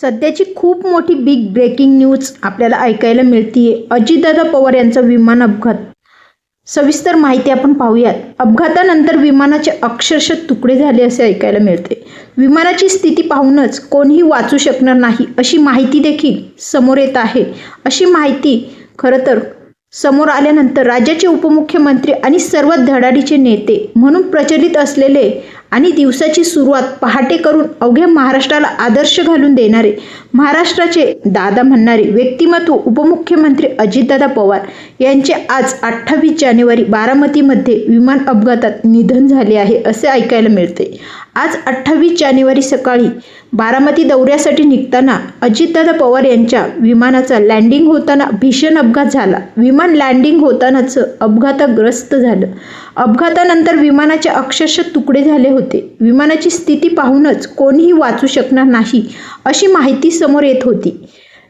सध्याची खूप मोठी बिग ब्रेकिंग न्यूज आपल्याला ऐकायला मिळतीये. अजितदादा पवार यांचा विमान अपघात. सविस्तर माहिती आपण पाहूयात. अपघातानंतर विमानाचे अक्षरशः तुकडे झाले असे ऐकायला मिळते. विमानाची स्थिती पाहूनच कोणीही वाचू शकणार नाही अशी माहिती देखील समोर येत आहे. अशी माहिती खरं तर समोर आल्यानंतर राज्याचे उपमुख्यमंत्री आणि सर्व धडाडीचे नेते म्हणून प्रचलित असलेले आणि दिवसाची सुरुवात पहाटे करून अवघ्या महाराष्ट्राला आदर्श घालून देणारे महाराष्ट्राचे दादा म्हणणारे व्यक्तिमत्व उपमुख्यमंत्री अजितदादा पवार यांचे आज अठ्ठावीस जानेवारी बारामतीमध्ये विमान अपघातात निधन झाले आहे असे ऐकायला मिळते. आज अठ्ठावीस जानेवारी सकाळी बारामती दौऱ्यासाठी निघताना अजितदादा पवार यांच्या विमानाचा लँडिंग होताना भीषण अपघात झाला. विमान लँडिंग होतानाच अपघातग्रस्त झालं. अपघातानंतर विमानाचे अक्षरशः तुकडे झाले होते. विमानाची स्थिती पाहूनच कोणीही वाचू शकणार नाही अशी माहिती समोर येत होती.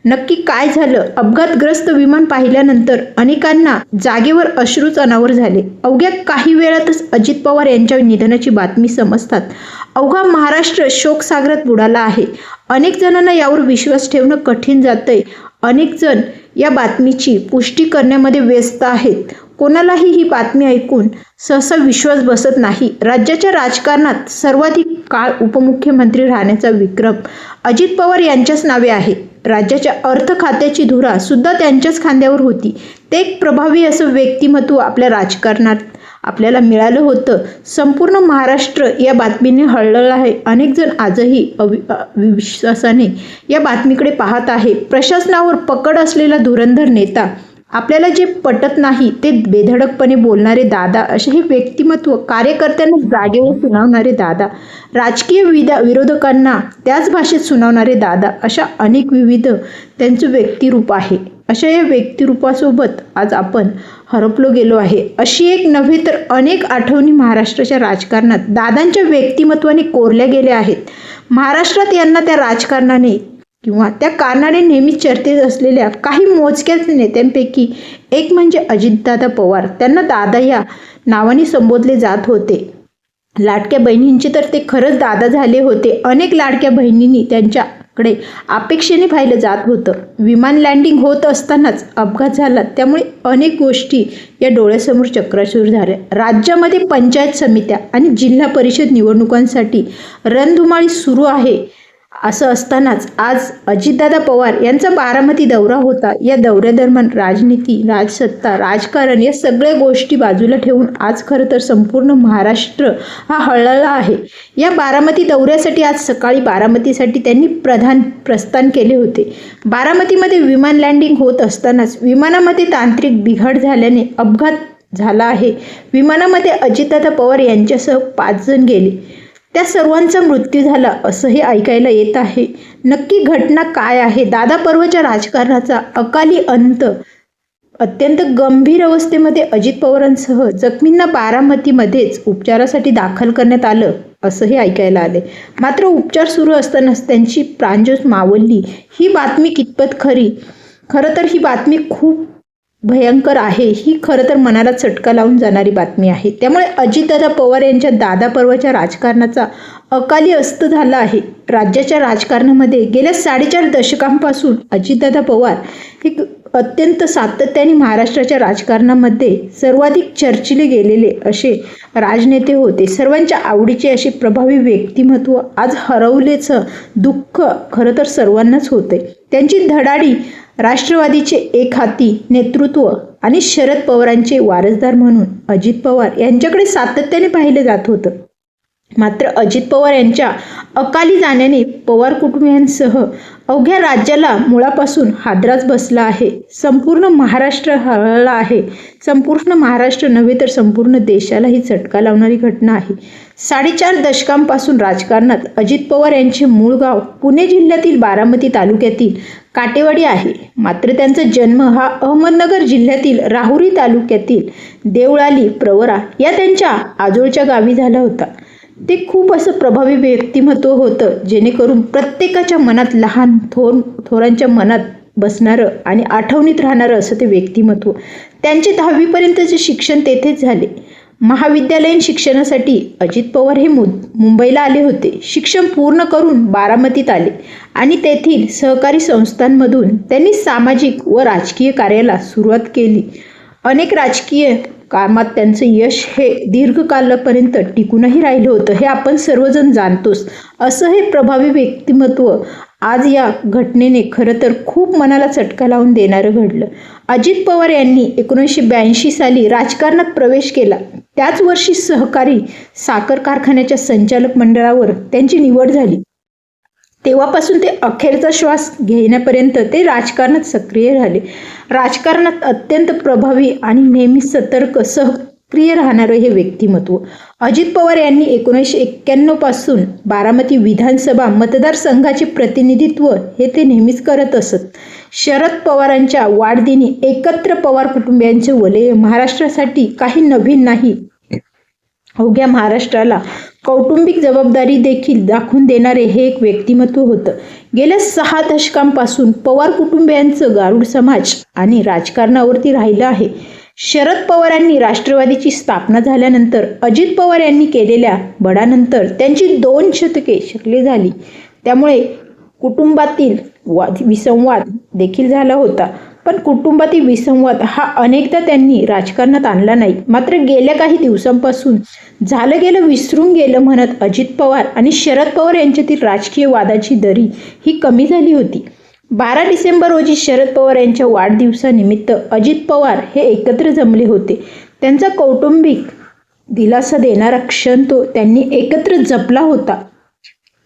नक्की काय झालं? अपघातग्रस्त विमान पाहिल्यानंतर अनेकांना जागेवर अश्रूच अनावर झाले. अवघ्या काही वेळातच अजित पवार यांच्या निधनाची बातमी समजतात. अवघा महाराष्ट्र शोकसागरात बुडाला आहे. अनेक जणांना यावर विश्वास ठेवणं कठीण जातंय. अनेक जण या बातमीची पुष्टी करण्यामध्ये व्यस्त आहेत. कोणालाही ही बातमी ऐकून सहसा विश्वास बसत नाही. राज्याच्या राजकारणात सर्वाधिक काळ उपमुख्यमंत्री राहण्याचा विक्रम अजित पवार यांच्याच नावे आहे. राज्याच्या अर्थ खात्याची धुरा सुद्धा त्यांच्याच खांद्यावर होती. ते एक प्रभावी असं व्यक्तिमत्व आपल्या राजकारणात आपल्याला मिळालं होतं. संपूर्ण महाराष्ट्र या बातमीने हळहळलं आहे. अनेक जण आजही अवि अविश्वासाने या बातमीकडे पाहत आहे. प्रशासनावर पकड असलेला धुरंधर नेता आपल्याला जे पटत नाही ते बेधडकपणे बोलणारे दादा असे हे व्यक्तिमत्व कार्यकर्त्यांना जागेवर सुनावणारे दादा राजकीय विदा विरोधकांना त्याच भाषेत सुनावणारे दादा अशा अनेक विविध त्यांचं व्यक्तिरूप आहे. अशा या व्यक्तिरूपासोबत आज आपण हरपलो गेलो आहे. अशी एक नव्हे तर अनेक आठवणी महाराष्ट्राच्या राजकारणात दादांच्या व्यक्तिमत्वाने कोरल्या गेल्या आहेत. महाराष्ट्रात यांना त्या राजकारणाने किंवा त्या कारणाने नेहमी चर्चेत असलेल्या काही मोजक्याच नेत्यांपैकी एक म्हणजे अजितदादा पवार. त्यांना दादा या नावाने संबोधले जात होते. लाडक्या बहिणींचे तर ते खरंच दादा झाले होते. अनेक लाडक्या बहिणींनी त्यांच्याकडे अपेक्षेने पाहिलं जात होतं. विमान लँडिंग होत असतानाच अपघात झाला. त्यामुळे अनेक गोष्टी या डोळ्यासमोर चक्राचूर झाल्या. राज्यामध्ये पंचायत समित्या आणि जिल्हा परिषद निवडणुकांसाठी रणधुमाळी सुरू आहे. असं असतानाच आज अजितदादा पवार यांचा बारामती दौरा होता. या दौऱ्यादरम्यान राजनीती राजसत्ता राजकारण या सगळ्या गोष्टी बाजूला ठेवून आज खरं तर संपूर्ण महाराष्ट्र हा हळहळला आहे. या बारामती दौऱ्यासाठी आज सकाळी बारामतीसाठी त्यांनी प्रधान प्रस्थान केले होते. बारामतीमध्ये विमान लँडिंग होत असतानाच विमानामध्ये तांत्रिक बिघाड झाल्याने अपघात झाला आहे. विमानामध्ये अजितदादा पवार यांच्यासह पाच जण गेले. त्या सर्वांचा मृत्यू झाला असंही ऐकायला येत आहे. नक्की घटना काय आहे? दादा पर्वच्या राजकारणाचा अकाली अंत अत्यंत गंभीर अवस्थेमध्ये अजित पवारांसह जखमींना बारामतीमध्येच उपचारासाठी दाखल करण्यात आलं असंही ऐकायला आले मात्र उपचार सुरू असतानाच त्यांची प्राणज्योत मावल्ली ही बातमी कितपत खरी? खरं तर ही बातमी खूप भयंकर आहे ही खरं तर मनाला चटका लावून जाणारी बातमी आहे. त्यामुळे अजितदादा पवार यांच्या दादा पर्वाच्या राजकारणाचा अकाली अस्त झाला आहे. राज्याच्या राजकारणामध्ये गेल्या साडेचार दशकांपासून अजितदादा पवार हे अत्यंत सातत्याने महाराष्ट्राच्या राजकारणामध्ये सर्वाधिक चर्चिले गेलेले असे राजनेते होते. सर्वांच्या आवडीचे असे प्रभावी व्यक्तिमत्व आज हरवलेचं दुःख खरं तर सर्वांनाच होते त्यांची धडाडी राष्ट्रवादीचे एक हाती नेतृत्व आणि शरद पवारांचे वारसदार म्हणून अजित पवार यांच्याकडे सातत्याने पाहिलं जात होतं. मात्र अजित पवार यांच्या अकाली जाण्याने पवार कुटुंबियांसह अवघ्या राज्याला मुळापासून हादराच बसला आहे. संपूर्ण महाराष्ट्र हळला आहे. संपूर्ण महाराष्ट्र नव्हे तर संपूर्ण देशाला ही चटका लावणारी घटना आहे. साडेचार दशकांपासून राजकारणात अजित पवार यांचे मूळ गाव पुणे जिल्ह्यातील बारामती तालुक्यातील काटेवाडी आहे. मात्र त्यांचा जन्म हा अहमदनगर जिल्ह्यातील राहुरी तालुक्यातील देवळाली प्रवरा या त्यांच्या आजोळच्या गावी झाला होता. ते खूप असं प्रभावी व्यक्तिमत्व होतं जेणेकरून प्रत्येकाच्या मनात लहान थोर थोरांच्या मनात बसणारं आणि आठवणीत राहणारं असं ते व्यक्तिमत्व. त्यांचे दहावीपर्यंतचे शिक्षण तेथेच झाले. महाविद्यालयीन शिक्षणासाठी अजित पवार हे मु मुंबईला आले होते. शिक्षण पूर्ण करून बारामतीत आले आणि तेथील सहकारी संस्थांमधून त्यांनी सामाजिक व राजकीय कार्याला सुरुवात केली. अनेक राजकीय कामात त्यांचं यश हे दीर्घकालापर्यंत टिकूनही राहिलं होतं हे आपण सर्वजण जाणतोच. असं हे प्रभावी व्यक्तिमत्व आज या घटनेने खरं तर खूप मनाला चटका लावून देणारं घडलं. अजित पवार यांनी एकोणीसशे ब्याऐंशी साली राजकारणात प्रवेश केला. त्याच वर्षी सहकारी साखर कारखान्याच्या संचालक मंडळावर त्यांची निवड झाली. तेव्हापासून ते अखेरचा श्वास घेण्यापर्यंत ते राजकारणात सक्रिय राहिले. राजकारणात अत्यंत प्रभावी आणि नेहमी सतर्क सक्रिय राहणारं हे व्यक्तिमत्व. अजित पवार यांनी एकोणीसशे एक्क्याण्णवपासून बारामती विधानसभा मतदारसंघाचे प्रतिनिधित्व हे ते नेहमीच करत असत. शरद पवारांच्या वाढदिनी एकत्र पवार कुटुंबियांचे वलय महाराष्ट्रासाठी काही नवीन नाही अवघ्या महाराष्ट्राला कौटुंबिक जबाबदारी देखील दाखवून देणारे हे एक व्यक्तिमत्व होतं. गेल्या सहा दशकांपासून पवार कुटुंबियांचं गारुड समाज आणि राजकारणावरती राहिलं आहे. शरद पवारांनी राष्ट्रवादीची स्थापना झाल्यानंतर अजित पवार यांनी केलेल्या बडानंतर त्यांची दोन शतके शकली झाली. त्यामुळे कुटुंबातील वाद विसंवाद देखील झाला होता. पण कुटुंबातील विसंवाद हा अनेकदा त्यांनी राजकारणात आणला नाही. मात्र गेल्या काही दिवसांपासून झालं गेलं विसरून गेलं म्हणत अजित पवार आणि शरद पवार यांच्यातील राजकीय वादाची दरी ही कमी झाली होती. बारा डिसेंबर रोजी शरद पवार यांच्या वाढदिवसानिमित्त अजित पवार हे एकत्र जमले होते. त्यांचा कौटुंबिक दिलासा देणारा क्षण तो त्यांनी एकत्र जपला होता.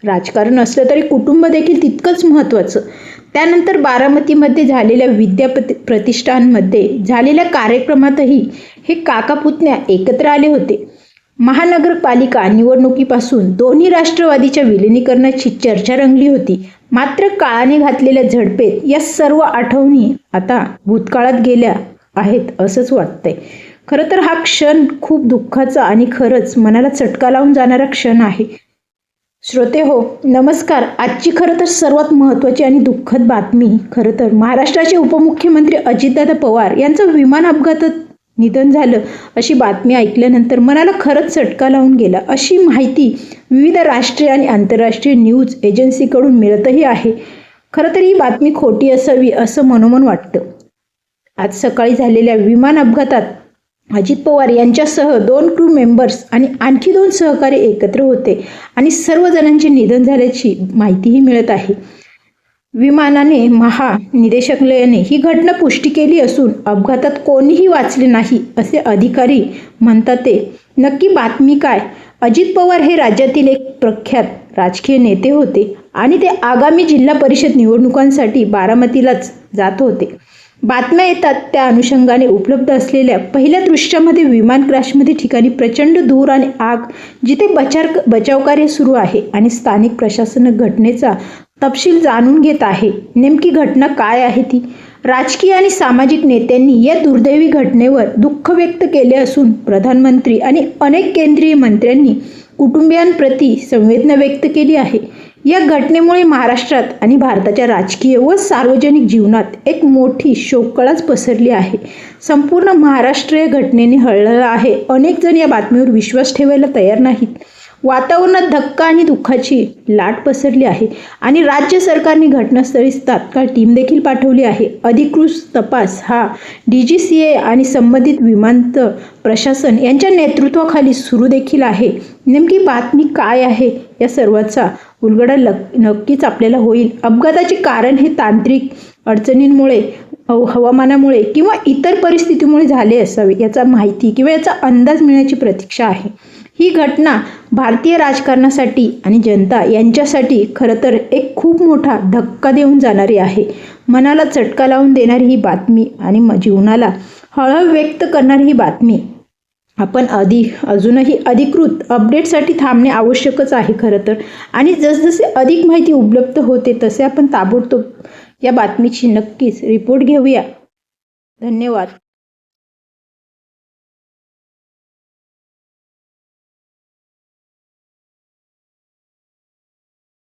राजकारण असलं तरी कुटुंब देखील तितकंच महत्त्वाचं. त्यानंतर बारामतीमध्ये झालेल्या विद्यापति प्रतिष्ठानमध्ये झालेल्या कार्यक्रमातही हे काकापुतण्या एकत्र आले होते. महानगरपालिका निवडणुकीपासून दोन्ही राष्ट्रवादीच्या विलिनीकरणाची चर्चा रंगली होती. मात्र काळाने घातलेल्या झडपेत या सर्व आठवणी आता भूतकाळात गेल्या आहेत असंच वाटतंय. खरं तर हा क्षण खूप दुःखाचा आणि खरंच मनाला चटका लावून जाणारा क्षण आहे. श्रोते हो नमस्कार. आजची खरं तर सर्वात महत्त्वाची आणि दुःखद बातमी खरं तर महाराष्ट्राचे उपमुख्यमंत्री अजितदादा पवार यांचं विमान अपघातात निधन झालं अशी बातमी ऐकल्यानंतर मनाला खरंच चटका लावून गेला. अशी माहिती विविध राष्ट्रीय आणि आंतरराष्ट्रीय न्यूज एजन्सीकडून मिळतही आहे. खरं तर ही बातमी खोटी असावी असं मनोमन वाटतं. आज सकाळी झालेल्या विमान अपघातात अजित पवार यांच्यासह दोन क्रू मेंबर्स आणि आणखी दोन सहकारी एकत्र होते आणि सर्वजणांचे निधन झाल्याची माहितीही मिळत आहे. विमानाने महानिदेशालयाने ही घटना पुष्टी केली असून अपघातात कोणीही वाचले नाही असे अधिकारी म्हणतात ते. नक्की बातमी काय? अजित पवार हे राज्यातील एक प्रख्यात राजकीय नेते होते आणि ते आगामी जिल्हा परिषद निवडणुकांसाठी बारामतीलाच जात होते. बातम्या येतात त्या अनुषंगाने उपलब्ध असलेल्या पहिल्या दृश्यामध्ये विमान क्रॅशमध्ये ठिकाणी प्रचंड धूर आणि आग जिथे बचार बचावकार्य सुरू आहे आणि स्थानिक प्रशासन घटनेचा तपशील जाणून घेत आहे. नेमकी घटना काय आहे ती? राजकीय आणि सामाजिक नेत्यांनी या दुर्दैवी घटनेवर दुःख व्यक्त केले असून प्रधानमंत्री आणि अनेक केंद्रीय मंत्र्यांनी कुटुंबियांप्रती संवेदना व्यक्त केली आहे. या घटनेमुळे महाराष्ट्रात आणि भारताच्या राजकीय व सार्वजनिक जीवनात एक मोठी शोककळाच पसरली आहे. संपूर्ण महाराष्ट्र या घटनेने हळहळला आहे. अनेक जण या बातमीवर विश्वास ठेवायला तयार नाहीत. वातावरणात धक्का आणि दुःखाची लाट पसरली आहे. आणि राज्य सरकारने घटनास्थळी तात्काळ टीम देखील पाठवली आहे. अधिकृत तपास हा डी जी सी ए आणि संबंधित विमानतळ प्रशासन यांच्या नेतृत्वाखाली सुरू देखील आहे. नेमकी बातमी काय आहे या सर्वाचा उलगडा लक नक्कीच आपल्याला होईल. अपघाताचे कारण हे तांत्रिक अडचणींमुळे हवामानामुळे किंवा इतर परिस्थितीमुळे झाले असावे याचा माहिती किंवा याचा अंदाज मिळण्याची प्रतीक्षा आहे. ही घटना भारतीय राजकारणासाठी आणि जनता यांच्यासाठी खरं तर एक खूप मोठा धक्का देऊन जाणारी आहे. मनाला चटका लावून देणारी ही बातमी आणि म जीवनाला हळहळ व्यक्त करणारी ही बातमी आपण अधि अजूनही अधिकृत अपडेटसाठी थांबणे आवश्यकच आहे खरं तर. आणि जसजसे अधिक माहिती उपलब्ध होते तसे आपण ताबडतोब या बातमीची नक्कीच रिपोर्ट घेऊया. धन्यवाद.